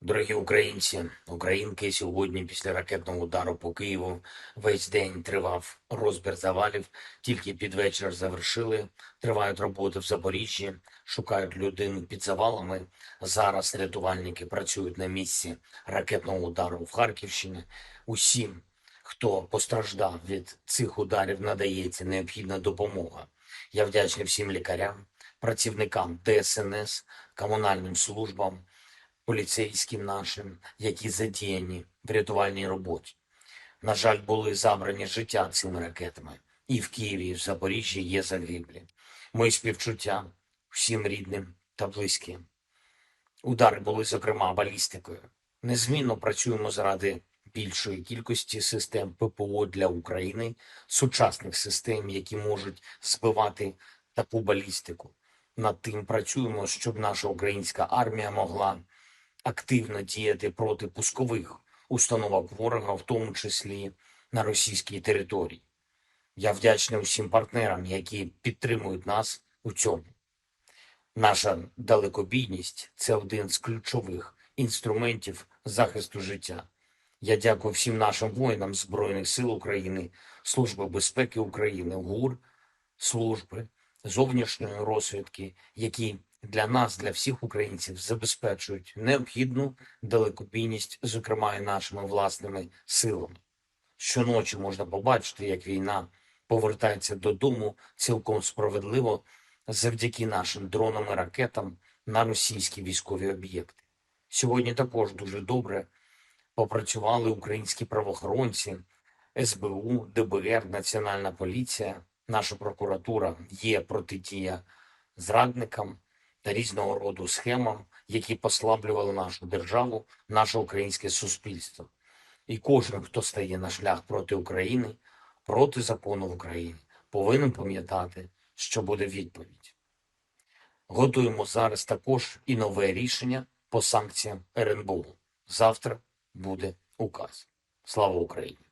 Дорогі українці, українки, сьогодні після ракетного удару по Києву весь день тривав розбір завалів. Тільки під вечір завершили. Тривають роботи в Запоріжжі, шукають людину під завалами. Зараз рятувальники працюють на місці ракетного удару в Харківщині. Усім, хто постраждав від цих ударів, надається необхідна допомога. Я вдячний всім лікарям, працівникам ДСНС, комунальним службам поліцейським нашим, які задіяні в рятувальній роботі. На жаль, були забрані життя цими ракетами. І в Києві, і в Запоріжжі є загиблі. Мої співчуття всім рідним та близьким. Удари були, зокрема, балістикою. Незмінно працюємо заради більшої кількості систем ППО для України, сучасних систем, які можуть збивати таку балістику. Над тим працюємо, щоб наша українська армія могла активно діяти проти пускових установок ворога, в тому числі на російській території. Я вдячний усім партнерам, які підтримують нас у цьому. Наша далекобійність це один з ключових інструментів захисту життя. Я дякую всім нашим воїнам Збройних сил України, Служби безпеки України, ГУР, служби зовнішньої розвідки, які для нас, для всіх українців, забезпечують необхідну далекобійність, зокрема і нашими власними силами. Щоночі можна побачити, як війна повертається додому цілком справедливо завдяки нашим дронам і ракетам на російські військові об'єкти. Сьогодні також дуже добре попрацювали українські правоохоронці, СБУ, ДБР, Національна поліція, наша прокуратура є протидія зрадникам та різного роду схемам, які послаблювали нашу державу, наше українське суспільство. І кожен, хто стає на шлях проти України, проти закону в Україні, повинен пам'ятати, що буде відповідь. Готуємо зараз також і нове рішення по санкціям РНБО. Завтра буде указ. Слава Україні!